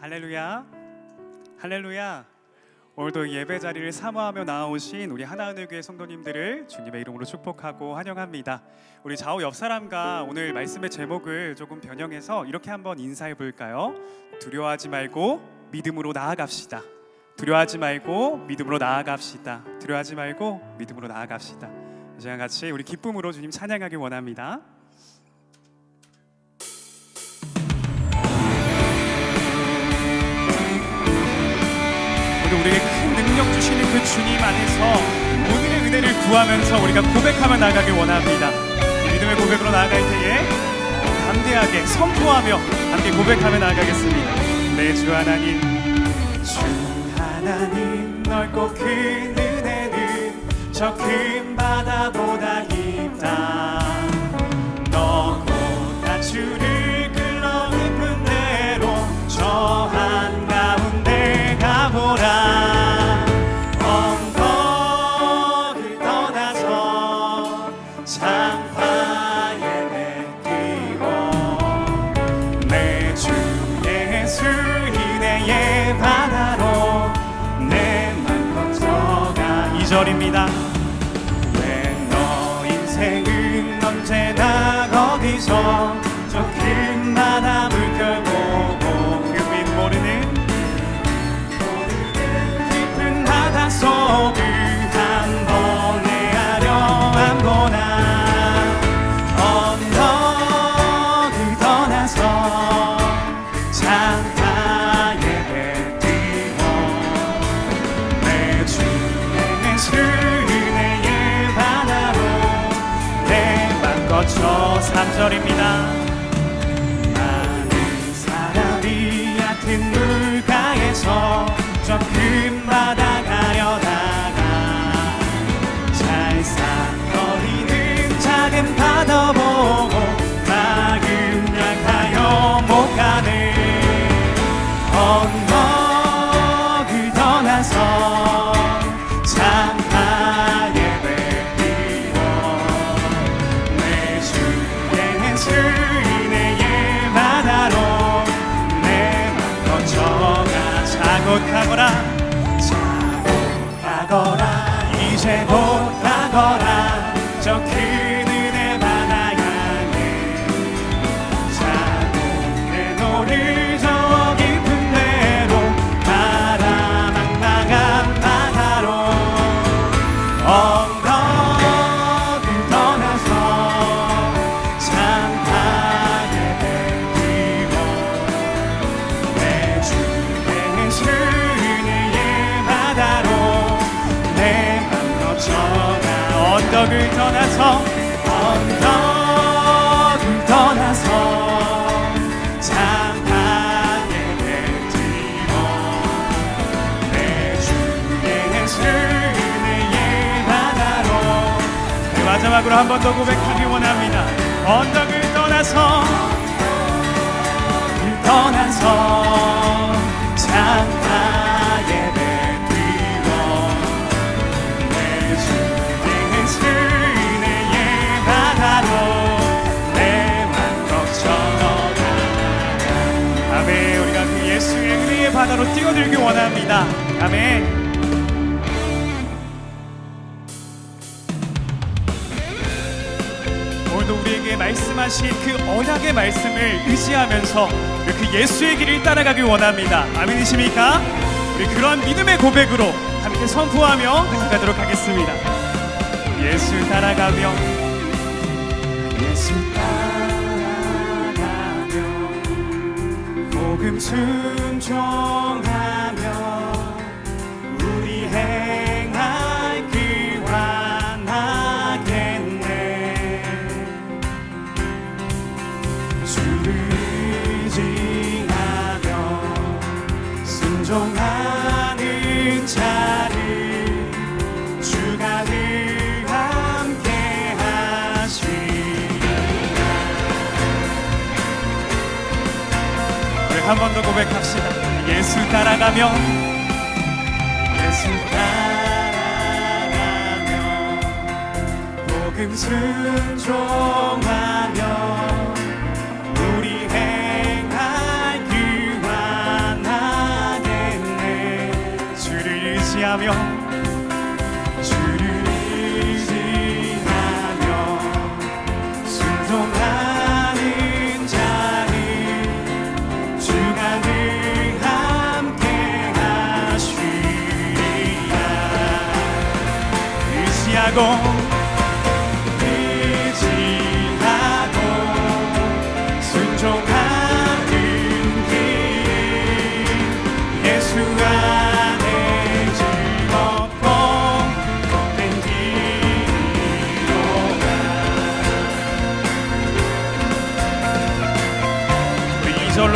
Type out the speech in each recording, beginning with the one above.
할렐루야. 할렐루야. 오늘도 예배 자리를 사모하며 나아오신 우리 하나은혜교회 성도님들을 주님의 이름으로 축복하고 환영합니다. 우리 좌우 옆 사람과 오늘 말씀의 제목을 조금 변형해서 이렇게 한번 인사해 볼까요? 두려워하지 말고 믿음으로 나아갑시다. 두려워하지 말고 믿음으로 나아갑시다. 두려워하지 말고 믿음으로 나아갑시다. 이 시간 같이 우리 기쁨으로 주님 찬양하기 원합니다. 그 주님 안에서 오늘의 은혜를 구하면서 우리가 고백하며 나가길 원합니다. 이 믿음의 고백으로 나아갈 때에 담대하게 선포하며 함께 고백하며 나가겠습니다. 내 주 하나님, 주 하나님 넓고 큰 은혜는 저 큰 바다보다. 언제나 거기서 저큰 바다 거쳐 3절입니다. 많은 사람이 얕은 물가에서 저 큰 바다 마지막으로 한 번 더 고백하기 원합니다. 언덕을 떠나서 떠나서 창가에 뱉기고 내 주의 은혜의 바다로 내맘 거쳐가 아멘. 우리가 그 예수의 은혜의 바다로 뛰어들기 원합니다. 아멘 우리에게 말씀하신 그 언약의 말씀을 의지하면서 그 예수의 길을 따라가길 원합니다. 아멘이십니까? 우리 그런 믿음의 고백으로 함께 선포하며 나아가도록 하겠습니다. 예수 따라가며 예수 따라가며 복음 순종 한 번 더 고백합시다. 예수 따라가며 예수 따라가며 복음 순종하며 우리 행할 그만 하겠네 주를 의지하며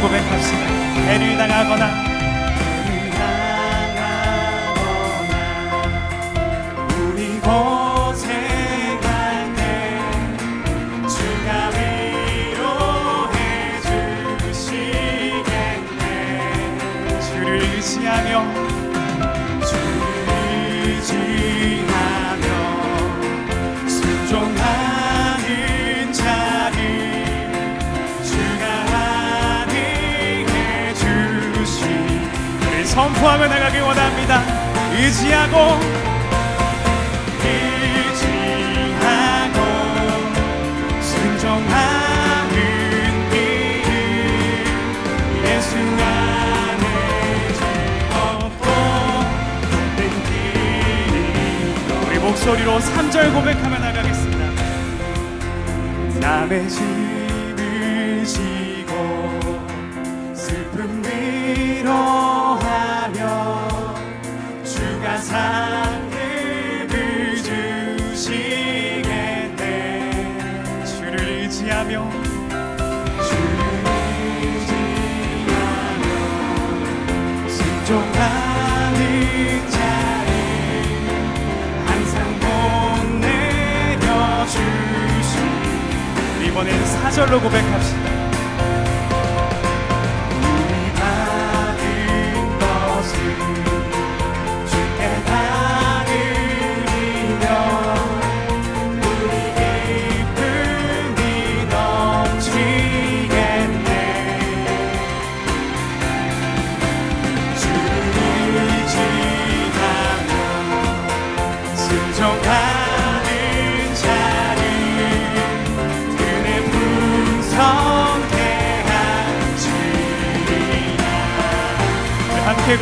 고백합시다. 애를 당하거나 선포하며 나가기 원합니다. 의지하고 의지하고 순종하고 소리로 3절 고백하며 나가겠습니다. 남의 집 이번엔 사절로 고백합시다.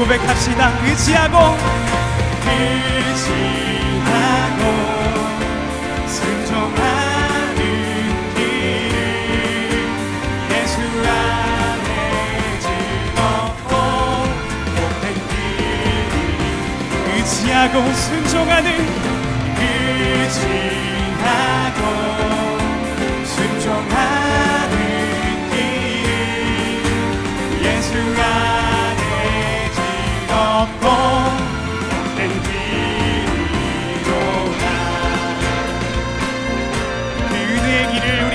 고백합시다. 의지하고. 의지하고. 순종하는 길. 예수 안에 즐겁고 복된 길. 의지하고 순종하는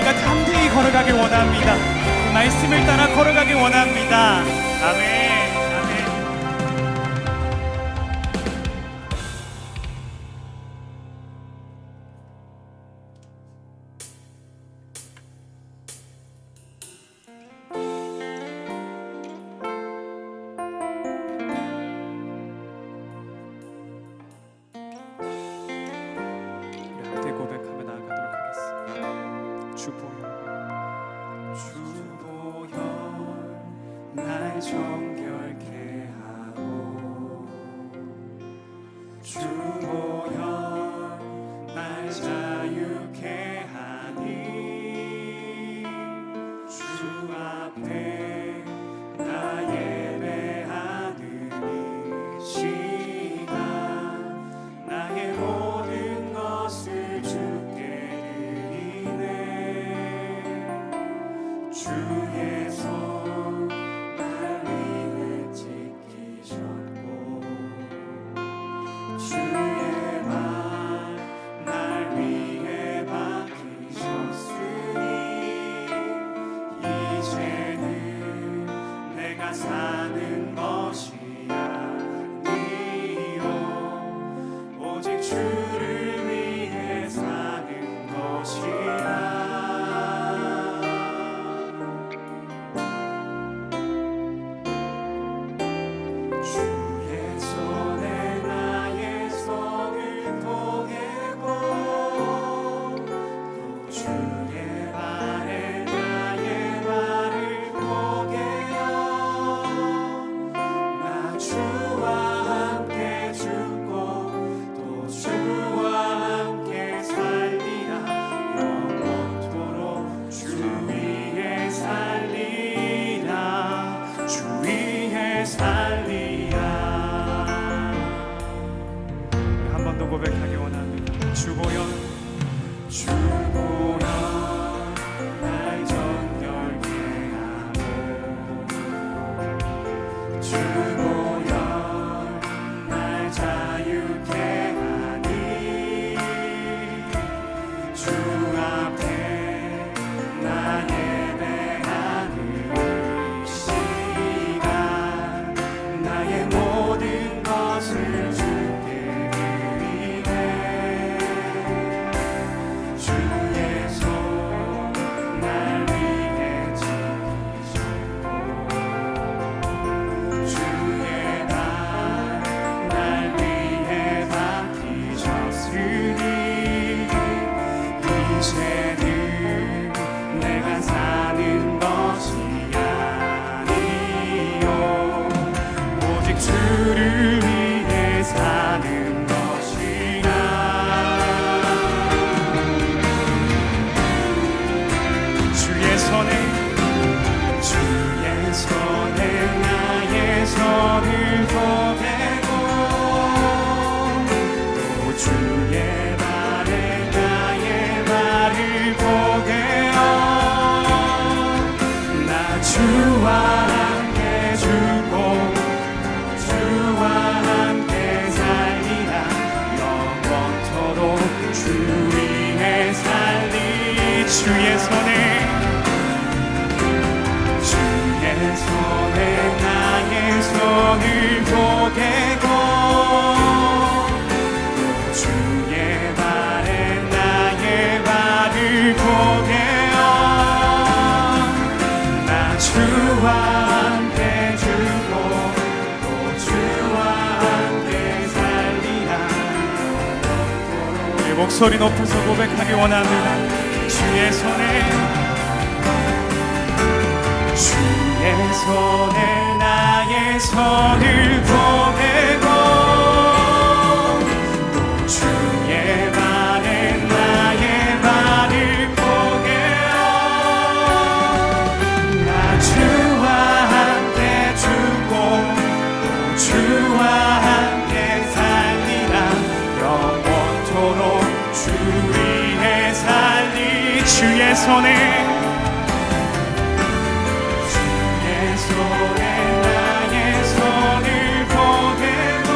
우리가 담대히 걸어가길 원합니다. 그 말씀을 따라 걸어가길 원합니다. 아멘. strong. 고백하기 원합니다. 주보여. 주보여. 날 정결케 하고. 주 주 위에 살리 주의 손에. 주의 손에 나의 손을 보게고 또 목소리 높여서 고백하기 원합니다 주의 손에 주의 손에 나의 손을 보내 손에 주의 손에 나의 손을 보내고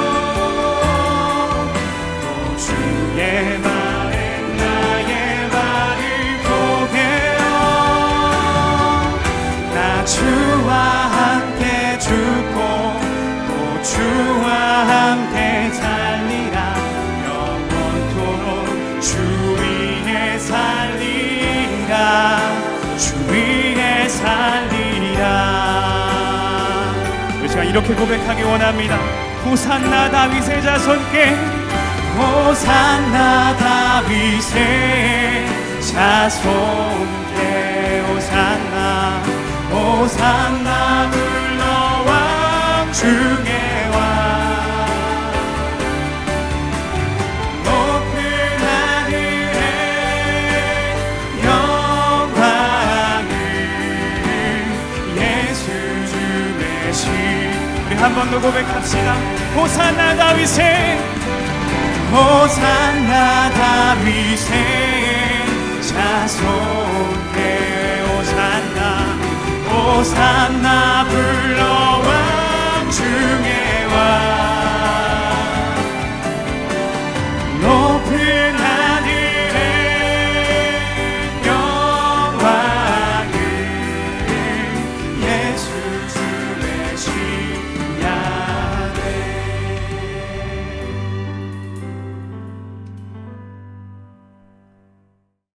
또 주의 발에 나의 발을 보게요 나 주와 함께 죽고 또 주 이렇게 고백하기 원합니다. 호산나 다윗의 자손께 호산나 다윗의 자손께 호산나 호산나 한번 더 고백합시다. 호산나 다윗의 호산나 다윗의 자손께